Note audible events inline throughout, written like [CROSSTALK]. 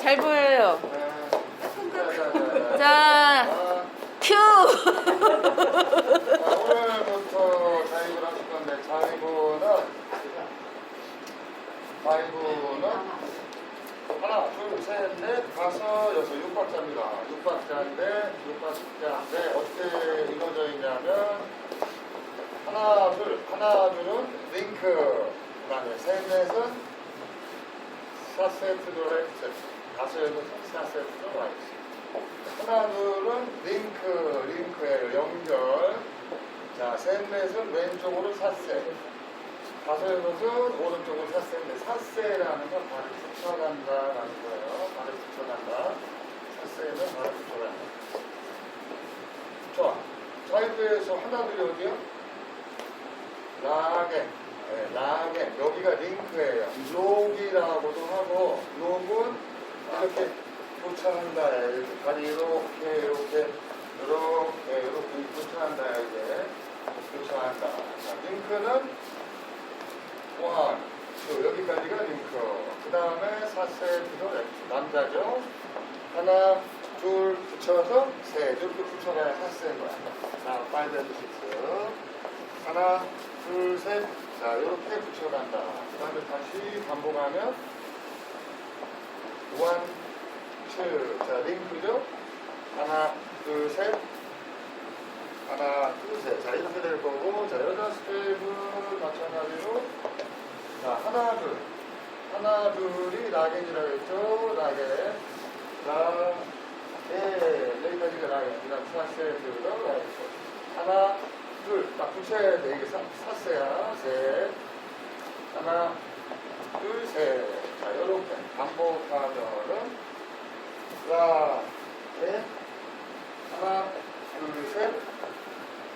잘 보여요. 네. 자이브를 하실 건데 자이브는 5는 하나, 둘, 셋, 넷, 다섯, 여섯, 육 박자입니다. 육 박자인데, 육 박자인데, 어떻게 이루어져 있냐면, 하나, 둘, 하나, 둘은 링크, 그 다음에 셋, 넷은 4세트 도렉트. 다섯, 여섯, 4세트 도렉트. 하나, 둘은 링크, 링크예요. 연결. 자, 셋, 넷은 왼쪽으로 4세트. 다섯, 여섯은 오른쪽으로 4세인데 4세라는 건 발을 붙여간다라는 거예요. 발을 붙여간다. 4세는 발을 붙여간다. 좋아. 자유도에서 하나, 둘이 어디요? 라겐. 네, 라겐. 여기가 링크예요. 록이라고도 하고, 록은 이렇게 교차한다. 이렇게 발이 이렇게, 이렇게, 이렇게, 이렇게. 이제 교차한다. 자, 링크는 원, 투. 여기까지가 링크. 그 다음에 4세트도 렉트. 남자죠? 하나, 둘, 붙여서 셋. 이렇게 붙여가야 4세인 거야. 자, 앤드 식스. 하나, 둘, 셋. 자, 이렇게 붙여간다. 그 다음에 다시 반복하면 원, 투. 자, 링크죠? 하나, 둘, 셋. 하나, 둘, 셋. 자, 이렇게 될 거고. 자, 여자 스텝은 마찬가지로. 자, 하나, 둘. 하나, 둘이 라겐이라고 했죠? 라겐. 자, 예, 여기까지가 라겐. 그 다음 4세트로 라겐. 하나, 둘. 딱 붙여야 돼. 이게 4세야. 셋. 하나, 둘, 셋. 자, 요렇게 반복하면은 자, 넷. 하나, 둘, 셋.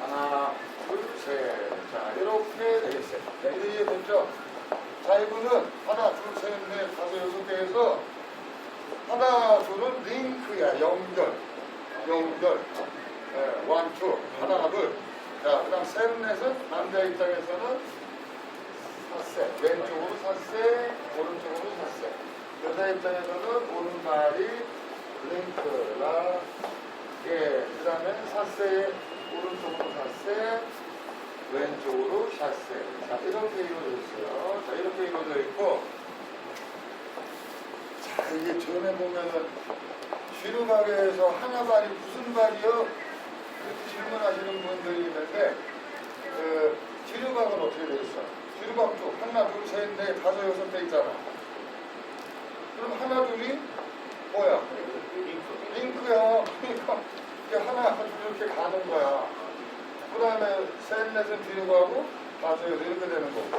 하나, 둘, 셋. 자, 이렇게 되겠어요. 네, 이해됐죠? 자, 이분은 하나, 둘, 셋, 넷, 다섯, 여섯 개에서 하나, 둘은 링크야, 연결. 연결. 네, 원, 투. 하나, 둘. 자, 그 다음 셋, 넷은 남자 입장에서는 사세. 왼쪽으로 사세, 오른쪽으로 사세. 여자 입장에서는 오른발이 링크, 라, 예, 그 다음에 사세, 오른쪽으로 샷세, 왼쪽으로 샷세. 자, 이렇게 이루어져 있어요. 자, 이렇게 이루어져 있고, 자, 이게 전에 보면은, 쥐루박에서 하나 발이 무슨 발이요? 이렇게 질문하시는 분들이 있는데, 그, 쥐루박은 어떻게 돼 있어? 쥐루박 쪽, 하나, 둘, 셋, 넷, 다섯, 여섯 대 있잖아. 그럼 하나, 둘이 뭐야? 링크야. 그러니까 하나 이렇게 가는 거야. 그 다음에 셋, 넷은 뒤로 가고 다섯, 여섯 이렇게 되는 거고.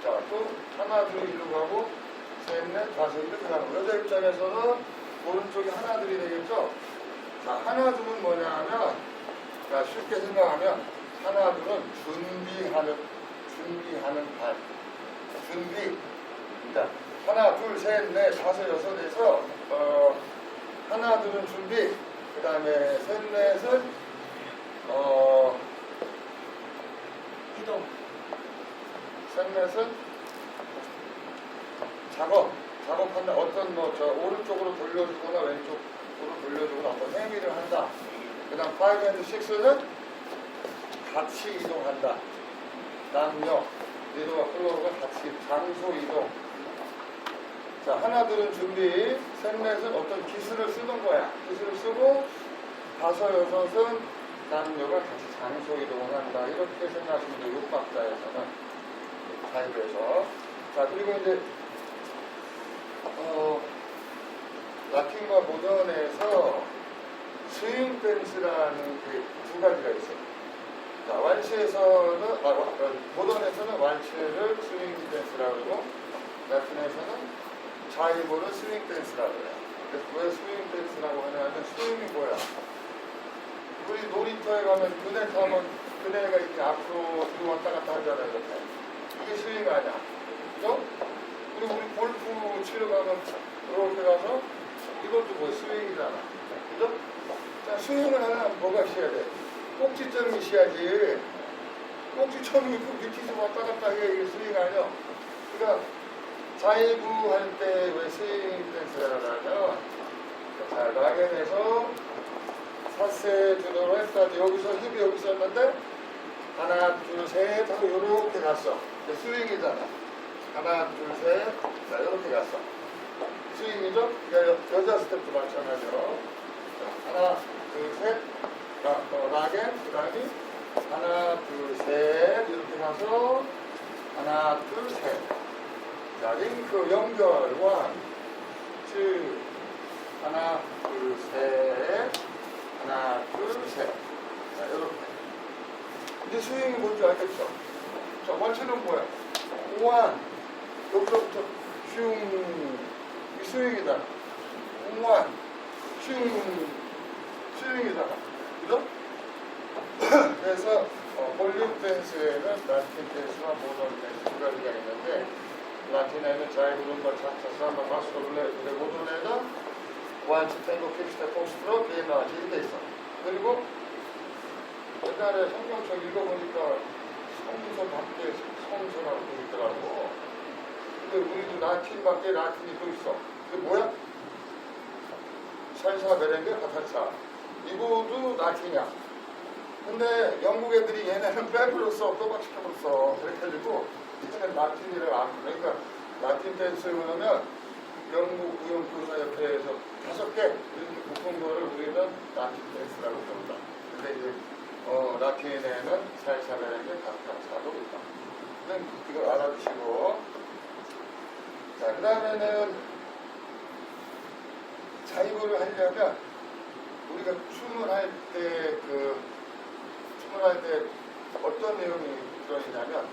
자, 또 하나, 둘이 뒤로 가고 셋, 넷, 다섯 이렇게 가는 거. 여자 입장에서는 오른쪽이 하나, 둘이 되겠죠? 자, 하나, 둘은 뭐냐 하면 자, 쉽게 생각하면 하나, 둘은 준비하는, 준비하는 발. 준비. 자, 하나, 둘, 셋, 넷, 다섯, 여섯 에서 어, 하나, 둘은 준비. 그 다음에 셋, 넷은 어, 이동. 셋, 넷은 작업. 작업한다. 어떤 뭐 저 오른쪽으로 돌려주거나 왼쪽으로 돌려주거나 어떤 행위를 한다. 그 다음 5 and 6는 같이 이동한다. 남녀, 리더와 플로우가 같이 장소 이동. 자, 하나들은 준비, 셋넷은 어떤 기술을 쓰는 거야. 기술을 쓰고, 다섯, 여섯은 남녀가 같이 장소 이동을 한다. 이렇게 생각하시면 돼요. 육박자에서는. 자유에서. 자, 그리고 이제, 어, 라틴과 모던에서 스윙 댄스라는 게두 가지가 있어요. 자, 왈츠에서는, 아, 와- 어, 모던에서는 왈츠를 스윙 댄스라고 그러고, 라틴에서는 자이브를 스윙 댄스라고 해요. 왜 스윙 댄스라고 하냐면 스윙이 뭐야? 우리 놀이터에 가면 그네 타면 그네가 이렇게 앞으로 왔다 갔다 하잖아요. 이렇게. 이게 스윙 아니야. 그죠? 우리 우리 골프 치러 가면 이렇게 가서 이것도 뭐 스윙이잖아. 그죠? 자, 스윙을 하려면 뭐가 있어야 돼? 꼭지점이 있어야지. 꼭지점이 그 밑에서 왔다 갔다 해. 이게 스윙 아니야? 그러니까 자이브 할 때 왜 스윙 댄스를 하냐면 자, 락앤에서 사세 주도로 했다. 여기서 힙이 여기 있었는데 하나, 둘, 셋 하고 요렇게 갔어. 스윙이잖아. 하나, 둘, 셋. 자, 요렇게 갔어. 스윙이죠? 여, 여자 스텝도 마찬가지로. 자, 하나, 둘, 셋. 라, 어, 락앤, 그 다음에 하나, 둘, 셋. 이렇게 가서 하나, 둘, 셋. 자, 링크 연결. 원, 투. 하나, 둘, 셋. 하나, 둘, 셋. 자, 이렇게. 이제 스윙이 뭔지 알겠죠? 자, 원체는 뭐야? 원. 여기서부터 슝. 이 스윙이다. 원. 슝. 스윙이다. 그죠? [CLEARS THROAT] 그래서 어, 볼륨 댄스에는 라틴 댄스와 모던 댄스 두 가지가 있는데 라틴에는 박수로 불러야 되는데 모던에는 완치 탱고 킥스텝 포스트로 게임하지 이렇게 있어. 그리고 옛날에 성경책 읽어보니까 성서 밖에 성서라고 돼 있더라고. 근데 우리도 라틴 밖에 라틴이 또 있어. 그게 뭐야? 살사 베렌게 카타차. 이거도 라틴이야. 근데 영국 애들이 얘네는 또박시켜으로 써. 그렇게 해가지고 얘는 라틴이를 안, 그러니까 라틴 댄스를 그러면 영국 무용교사협회에서 다섯 개 이렇게 묶은 거를 우리는 라틴 댄스라고 부른다. 근데 이제 어, 라틴에는 살사라는 게 각각차도 있다. 그냥 이거 알아두시고. 자, 그 다음에는 자이브를 하려면 우리가 춤을 할때 그, 춤을 할때 어떤 내용이 들어있냐면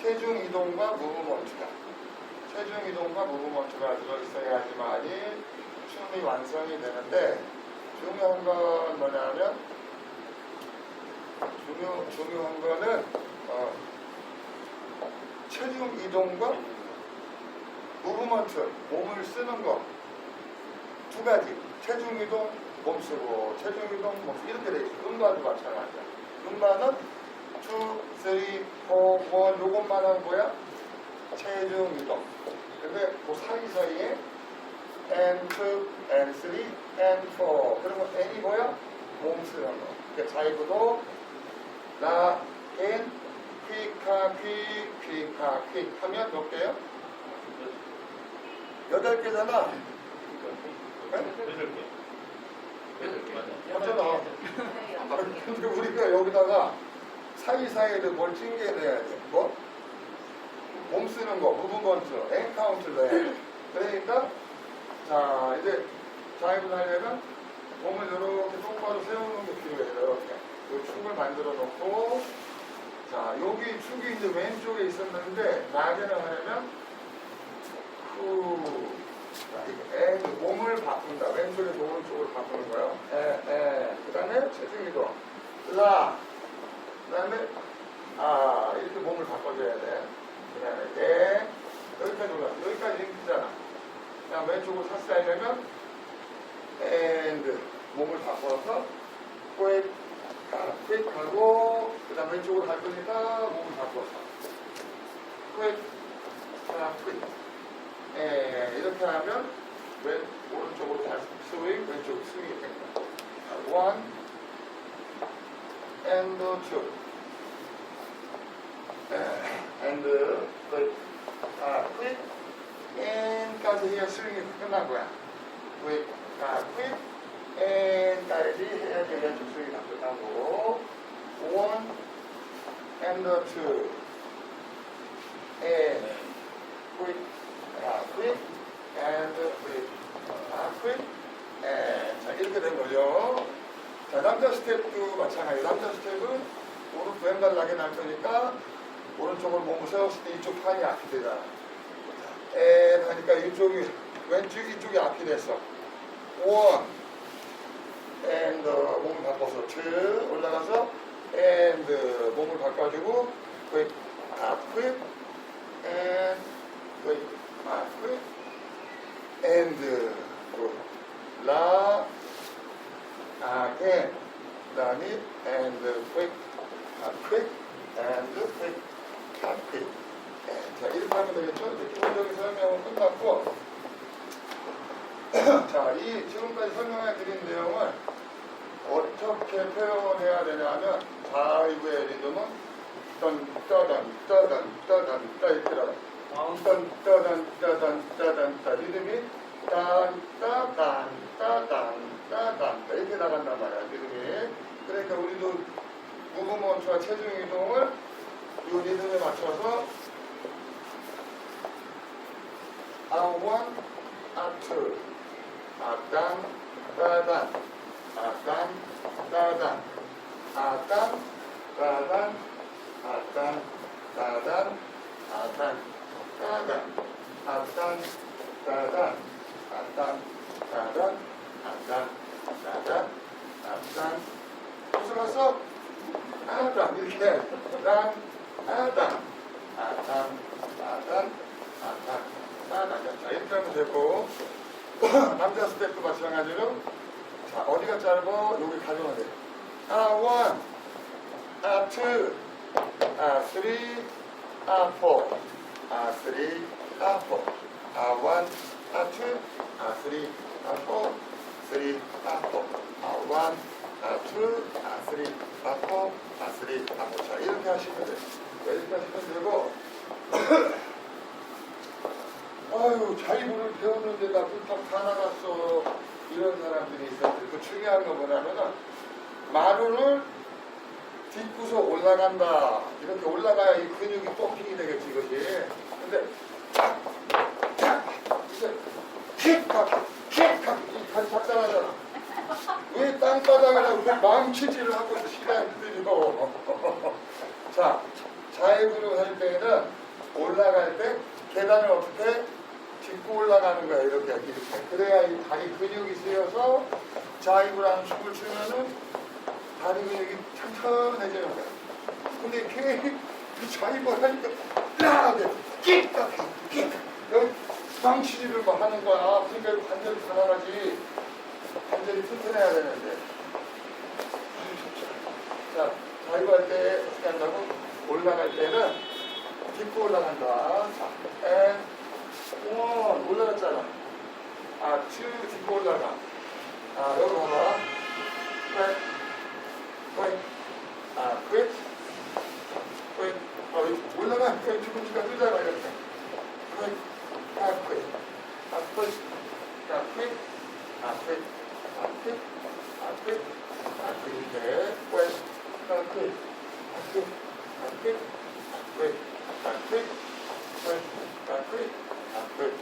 체중 이동과 무브먼트가 체중 이동과 무브먼트가 들어있어야지만이 춤이 완성이 되는데 중요한 건 뭐냐면 중요, 중요한 거는 어, 체중 이동과 무브먼트 몸을 쓰는 거. 두 가지. 체중 이동 몸 쓰고 체중 이동 몸 쓰고. 이렇게 돼 있어. 음바도 마찬가지야. 음바는 2, 3, 4, 1 요것만 하는 거야. 체중 이동. 근데 그 사이사이에 and 2, and 3, and 4 그러면 n이 뭐야? 몸 쓰는 거. 그러니까 자이브도 라, 엔, 퀴카, 퀴, 퀴카, 퀴 하면 몇 개요? 여덟 개잖아. 맞잖아. 근데 우리가 여기다가 사이사이를 뭘 찡겨내야 돼. 뭐? 몸 쓰는 거, 무브먼트, 엔카운트를 해. 그러니까, 자, 이제 자입을 하려면 몸을 이렇게 똑바로 세우는 게 필요해요. 이렇게. 이 축을 만들어 놓고, 자, 여기 축이 이제 왼쪽에 있었는데, 낮에는 하려면, 후, 자, 에, 몸을 바꾼다. 왼쪽에서 오른쪽으로 바꾸는 거예요. 에, 에. 그 다음에 체중이도. 라. 그 다음에, 아, 이렇게 몸을 바꿔줘야 돼. 그 다음에, 에. 여기까지 올라. 여기까지 링크잖아. 그냥 왼쪽으로 샀어야 되면, and 몸을 바꿔서, 아, quick 하고, 그 다음 왼쪽으로 갈 거니까 몸을 바꿔서. quick, 아, quick. 에, 이렇게 하면 왼 오른쪽으로 다시 스윙 왼쪽 스윙이 됩니다. 아, one and two 에, and quick 아 quick and까지 해야 스윙이 끝난 거야. quick 아 quick 해야지 왼쪽 스윙이 다 끝난 거고 one and two and quick 아, quick and quick. 아, quick and 자, 이렇게 된 거죠. 자, 남자 스텝도 마찬가지. 남자 스텝은 왼발 나게 날 거니까 오른쪽을 몸을 세웠을 때 이쪽 판이 앞이 되잖아. and 하니까 이쪽이 왼쪽 이쪽이 앞이 됐어. one and 몸을 바꿔서 two 올라가서 and 몸을 바꿔주고 quick 아, quick and quick 아, quick, and, 또, 라, again, 그다음이 and quick, 아, quick, and quick, 아, quick. 예, 자, 이렇게 하면 되겠죠? 이제 기본적인 설명은 끝났고, 자, 이 지금까지 설명해 드린 내용을 어떻게 표현해야 되냐면 자이브의 리듬은 떤 따단 따단 따단 따 이렇게 나가 떤 따단 따단 따단 따. 리듬이 딴 따단 따단 따단. 따 이렇게 나간단 말이야 리듬이. 그러니까 우리도 무브먼트와 체중 이동을 이 리듬에 맞춰서 아원 아트. 아단 따단 아단 따단. 아단 따단 아단 따단. 아단 따단. 아단 따단. 아단 따단. 아단 따단. 아단 무슨 말써? 아단 이렇게. 아단. 아단 아단. 아단 아단 따단 자 이렇게 하면 되고 [CLEARS THROAT] 남자 스텝도 마찬가지로 자, 어디가 짧아? 여기 가져가야 돼. 아, 원, 아, 투, 아, 쓰리, 아, 포, 아, 쓰리, 아, 포, 아, 원, 아, 투, 아, 쓰리, 아, 포, 쓰리, 아, 포, 아, 원, 아, 투, 아, 쓰리, 아, 포, 아, 쓰리, 아, 포. 자, 이렇게 하시면 돼. 이렇게 하시면 되고, [COUGHS] 아유, 자이브를 배우는데다 불탁 다 나갔어. 이런 사람들이 있었는데, 그 중요한 거 뭐냐면은, 마루를 딛고서 올라간다. 이렇게 올라가야 이 근육이 펌핑이 되겠지, 이것이. 근데, 탁, 탁, 이제, 킥, 탁, 킥, 탁, 이 다리 작살나잖아. 왜 땅바닥에다 왜 망치질을 하고 들여. [LAUGHS] 자, 자이브를 할 때는 올라갈 때 계단을 어떻게 짚고 올라가는 거야 이렇게 이렇게. 그래야 이 다리 근육이 쓰여서 자이브라는 춤을 추면은 다리 근육이 튼튼해지는 거야. 근데 괜히 그 자이브 하니까 야하게 끼까 끼까 여기 망치질을 막 하는 거야. 그러니까 이거 관절이 다 나가지. 관절이 튼튼해야 되는데. 자 자이브 할 때 어떻게 한다고? 올라갈 때는 짚고 올라간다. 자, 앤원 올라갔잖아. 아, 튜 짚고 올라가. 아, 여기. 백, 백, 아, 백, 백. 아, 여기 올라가. 백, 뒤꿈치가 뜨잖아, 이렇게. 백, 아, 백, 아, 백, 아, 백, 아, 백, 아, 백, 아, 백, 아, 백, 이렇게. 백, 아, 백, 아, 백, 아, 백, 아, 백, 아, 백, 백, 아, 백. 앞을,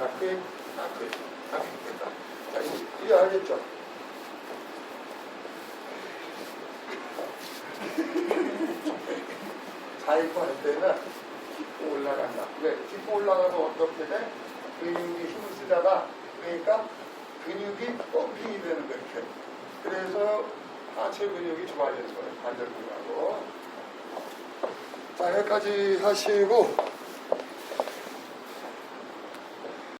앞을, 앞을, 앞을 됐다. 자, 이, 이해 알겠죠? 자이브 할 때는 짚고 올라간다. 왜? 짚고 올라가면 어떻게 돼? 근육이 힘을 쓰다가, 그러니까 근육이 펌핑이 되는 거야, 이렇게. 그래서 하체 근육이 좋아지는 거예요. 관절 근육하고. 자, 여기까지 하시고,